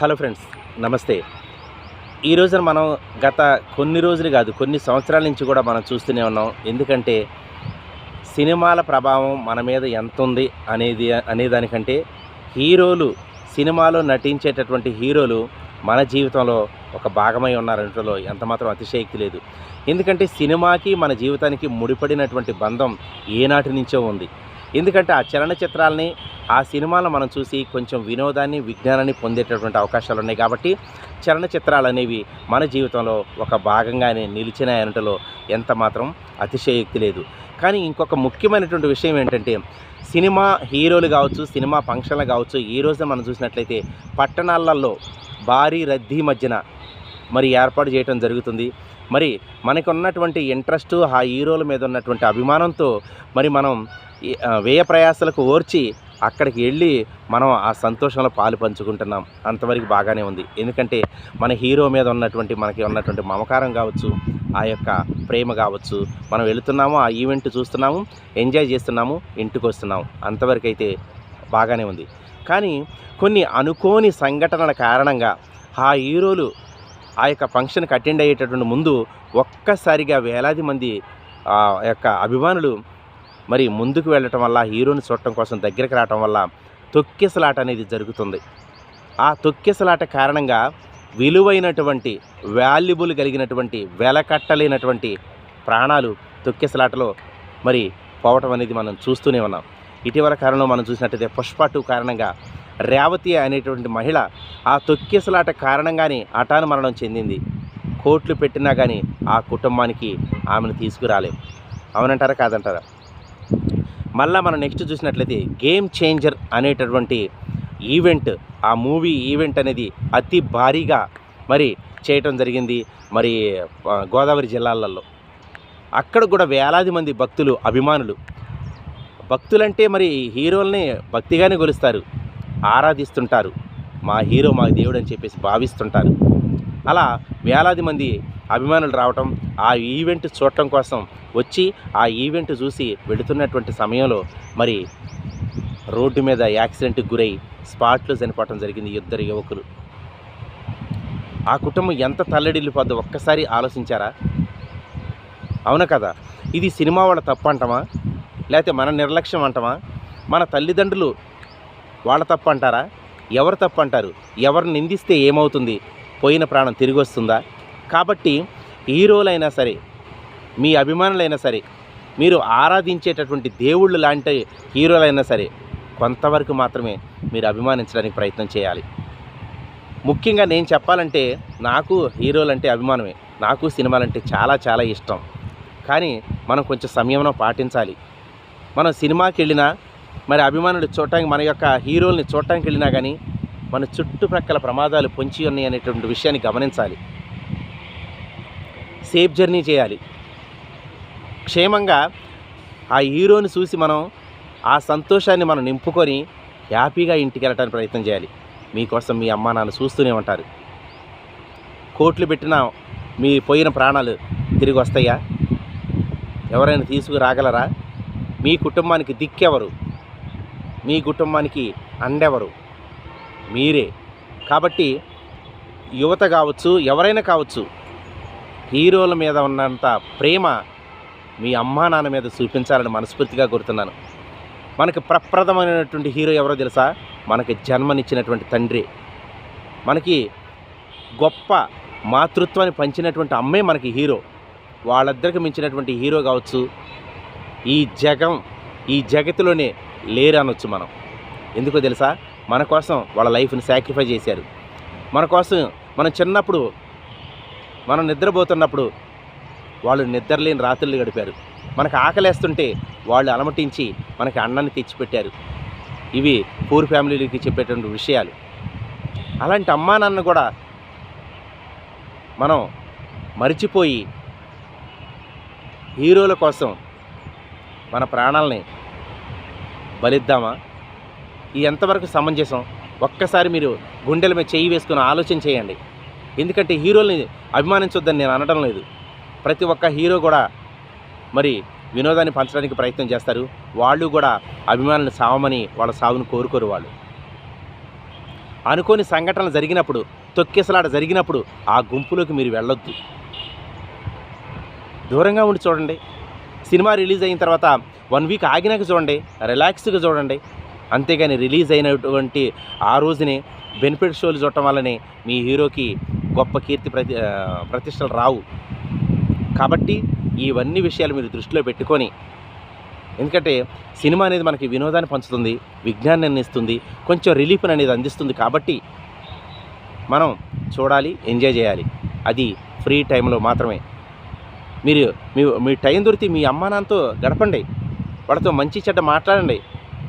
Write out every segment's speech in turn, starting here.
Hello friends నమస్తే. ఈ రోజున మనం గత కొన్ని రోజులు కాదు కొన్ని సంవత్సరాల నుంచి కూడా మనం చూస్తూనే ఉన్నాం. ఎందుకంటే సినిమాల ప్రభావం మన మీద ఎంత ఉంది అనేది అనేదానికంటే హీరోలు సినిమాలో నటించేటటువంటి హీరోలు మన జీవితంలో ఒక భాగమై ఉన్నారంటలో ఎంతమాత్రం అతిశయక్తి లేదు. ఎందుకంటే సినిమాకి మన జీవితానికి ముడిపడినటువంటి బంధం ఏనాటి నుంచో ఉంది. ఎందుకంటే ఆ చలనచిత్రాలని ఆ సినిమాలను మనం చూసి కొంచెం వినోదాన్ని విజ్ఞానాన్ని పొందేటటువంటి అవకాశాలు ఉన్నాయి కాబట్టి చలనచిత్రాలు అనేవి మన జీవితంలో ఒక భాగంగానే నిలిచినాయనటలో ఎంత మాత్రం అతిశయోక్తి లేదు. కానీ ఇంకొక ముఖ్యమైనటువంటి విషయం ఏంటంటే సినిమా హీరోలు కావచ్చు సినిమా ఫంక్షన్లు కావచ్చు ఈ రోజున మనం చూసినట్లయితే పట్టణాలలో భారీ రద్దీ మధ్యన మరి ఏర్పాటు చేయడం జరుగుతుంది. మరి మనకు ఉన్నటువంటి ఇంట్రెస్ట్ ఆ హీరోల మీద ఉన్నటువంటి అభిమానంతో మరి మనం వ్యయ ప్రయాసాలకు ఓర్చి అక్కడికి వెళ్ళి మనం ఆ సంతోషంలో పాలు పంచుకుంటున్నాం. అంతవరకు బాగానే ఉంది. ఎందుకంటే మన హీరో మీద ఉన్నటువంటి మనకి ఉన్నటువంటి మమకారం కావచ్చు ఆ యొక్క ప్రేమ కావచ్చు మనం వెళుతున్నాము ఆ ఈవెంట్ చూస్తున్నాము ఎంజాయ్ చేస్తున్నాము ఇంటికి వస్తున్నాము. అంతవరకు అయితే బాగానే ఉంది. కానీ కొన్ని అనుకోని సంఘటనల కారణంగా ఆ హీరోలు ఆ యొక్క ఫంక్షన్కి అటెండ్ అయ్యేటటువంటి ముందు ఒక్కసారిగా వేలాది మంది ఆ యొక్క అభిమానులు మరి ముందుకు వెళ్ళటం వల్ల హీరోని చూడటం కోసం దగ్గరికి రావటం వల్ల తొక్కిసలాట అనేది జరుగుతుంది. ఆ తొక్కిసలాట కారణంగా విలువైనటువంటి వాల్యుబుల్ కలిగినటువంటి వెలకట్టలేనటువంటి ప్రాణాలు తొక్కిసలాటలో మరి పోవటం అనేది మనం చూస్తూనే ఉన్నాం. ఇటీవల కాలంలో మనం చూసినట్టయితే పుష్ప టూ కారణంగా రేవతి అనేటువంటి మహిళ ఆ తొక్కిసలాట కారణంగానే అటాను మరణం చెందింది. కోట్లు పెట్టినా కానీ ఆ కుటుంబానికి ఆమెను తీసుకురాలేం అవునంటారా కాదంటారా? మళ్ళీ మనం నెక్స్ట్ చూసినట్లయితే గేమ్ చేంజర్ అనేటటువంటి ఈవెంట్ ఆ మూవీ ఈవెంట్ అనేది అతి భారీగా మరి చేయటం జరిగింది మరి గోదావరి జిల్లాలలో. అక్కడ కూడా వేలాది మంది భక్తులు అభిమానులు. భక్తులంటే మరి హీరోల్ని భక్తిగానే కొలుస్తారు. ఆరాధిస్తుంటారు. మా హీరో మా దేవుడు అని చెప్పేసి భావిస్తుంటారు. అలా వేలాది మంది అభిమానులు రావటం ఆ ఈవెంట్ చూడటం కోసం వచ్చి ఆ ఈవెంట్ చూసి వెళుతున్నటువంటి సమయంలో మరి రోడ్డు మీద యాక్సిడెంట్కి గురై స్పాట్లో చనిపోవటం జరిగింది ఇద్దరు యువకులు. ఆ కుటుంబం ఎంత తల్లడిల్లిపోద్దో ఒక్కసారి ఆలోచించారా? అవును కదా? ఇది సినిమా వాళ్ళ తప్పు అంటామా? లేకపోతే మన నిర్లక్ష్యం అంటామా? మన తల్లిదండ్రులు వాళ్ళ తప్పు అంటారా? ఎవరు తప్పు అంటారు? ఎవరు నిందిస్తే ఏమవుతుంది? పోయిన ప్రాణం తిరిగి వస్తుందా కాబట్టి హీరోలైనా సరే మీ అభిమానులైనా సరే మీరు ఆరాధించేటటువంటి దేవుళ్ళు లాంటి హీరోలైనా సరే కొంతవరకు మాత్రమే మీరు అభిమానించడానికి ప్రయత్నం చేయాలి. ముఖ్యంగా నేను చెప్పాలంటే నాకు హీరోలు అంటే అభిమానమే. నాకు సినిమాలంటే చాలా చాలా ఇష్టం. కానీ మనం కొంచెం సంయమనం పాటించాలి. మనం సినిమాకి వెళ్ళినా మరి అభిమానులు చూడటానికి మన యొక్క హీరోల్ని చూడటానికి వెళ్ళినా కానీ మన చుట్టుప్రక్కల ప్రమాదాలు పొంచి ఉన్నాయి అనేటువంటి విషయాన్ని గమనించాలి. సేఫ్ జర్నీ చేయాలి. క్షేమంగా ఆ హీరోని చూసి మనం ఆ సంతోషాన్ని మనం నింపుకొని హ్యాపీగా ఇంటికి వెళ్ళడానికి ప్రయత్నం చేయాలి. మీకోసం మీ అమ్మా నాన్న చూస్తూనే ఉంటారు. కోట్లు పెట్టిన మీ పోయిన ప్రాణాలు తిరిగి వస్తాయా? ఎవరైనా తీసుకురాగలరా? మీ కుటుంబానికి దిక్కెవరు? మీ కుటుంబానికి అండెవరు? మీరే. కాబట్టి యువత కావచ్చు ఎవరైనా కావచ్చు హీరోల మీద ఉన్నంత ప్రేమ మీ అమ్మా నాన్న మీద చూపించాలని మనస్ఫూర్తిగా కోరుతున్నాను. మనకి ప్రప్రథమైనటువంటి హీరో ఎవరో తెలుసా? మనకి జన్మనిచ్చినటువంటి తండ్రి. మనకి గొప్ప మాతృత్వాన్ని పంచినటువంటి అమ్మే మనకి హీరో. వాళ్ళిద్దరికి మించినటువంటి హీరో కావచ్చు. ఈ జగం ఈ జగతిలోనే లేరనొచ్చు మనం. ఎందుకో తెలుసా? మన కోసం వాళ్ళ లైఫ్ని సాక్రిఫై చేశారు. మన కోసం మనం చిన్నప్పుడు మనం నిద్రపోతున్నప్పుడు వాళ్ళు నిద్రలేని రాత్రులు గడిపారు. మనకు ఆకలేస్తుంటే వాళ్ళు అలమటించి మనకి అన్నాన్ని తెచ్చిపెట్టారు. ఇవి పూర్ ఫ్యామిలీలకి చెప్పేటువంటి విషయాలు. అలాంటి అమ్మా నాన్న కూడా మనం మరిచిపోయి హీరోల కోసం మన ప్రాణాలని బలిద్దామా? ఇది ఎంతవరకు సమంజసం? ఒక్కసారి మీరు గుండెల మీద చెయ్యి వేసుకుని ఆలోచన చేయండి. ఎందుకంటే హీరోల్ని అభిమానించొద్దని నేను అనడం లేదు. ప్రతి ఒక్క హీరో కూడా మరి వినోదాన్ని పంచడానికి ప్రయత్నం చేస్తారు. వాళ్ళు కూడా అభిమానులు సావమని వాళ్ళ సావును కోరుకోరు వాళ్ళు. అనుకోని సంఘటనలు జరిగినప్పుడు తొక్కిసలాట జరిగినప్పుడు ఆ గుంపులోకి మీరు వెళ్ళొద్దు. దూరంగా ఉండి చూడండి. సినిమా రిలీజ్ అయిన తర్వాత వన్ వీక్ ఆగినాక చూడండి. రిలాక్స్గా చూడండి. అంతేగాని రిలీజ్ అయినటువంటి ఆ రోజునే బెనిఫిట్ షోలు చూడటం వల్లనే మీ హీరోకి గొప్ప కీర్తి ప్రతి ప్రతిష్టలు రావు. కాబట్టి ఇవన్నీ విషయాలు మీరు దృష్టిలో పెట్టుకొని ఎందుకంటే సినిమా అనేది మనకి వినోదాన్ని పంచుతుంది విజ్ఞానాన్ని ఇస్తుంది కొంచెం రిలీఫ్ అనేది అందిస్తుంది కాబట్టి మనం చూడాలి ఎంజాయ్ చేయాలి. అది ఫ్రీ టైంలో మాత్రమే. మీరు మీ మీ టైం దొరికితే మీ అమ్మానాన్నతో గడపండి. వాళ్ళతో మంచి చెడ్డ మాట్లాడండి.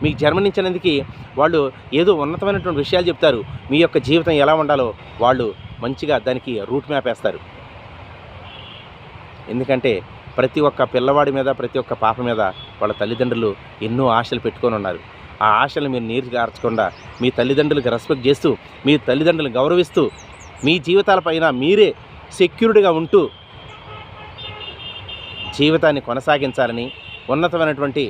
మీకు జన్మనించినందుకు వాళ్ళు ఏదో ఉన్నతమైనటువంటి విషయాలు చెప్తారు. మీ యొక్క జీవితం ఎలా ఉండాలో వాళ్ళు మంచిగా దానికి రూట్ మ్యాప్ వేస్తారు. ఎందుకంటే ప్రతి ఒక్క పిల్లవాడి మీద ప్రతి ఒక్క పాప మీద వాళ్ళ తల్లిదండ్రులు ఎన్నో ఆశలు పెట్టుకొని ఉన్నారు. ఆ ఆశలు మీరు నీరు గార్చకుండా మీ తల్లిదండ్రులకు రెస్పెక్ట్ చేస్తూ మీ తల్లిదండ్రులను గౌరవిస్తూ మీ జీవితాలపైన మీరే సెక్యూర్డ్గా ఉంటూ జీవితాన్ని కొనసాగించాలని ఉన్నతమైనటువంటి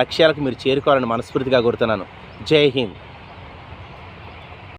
లక్ష్యాలకు మీరు చేరుకోవాలని మనస్ఫూర్తిగా కోరుతున్నాను. జై హింద్.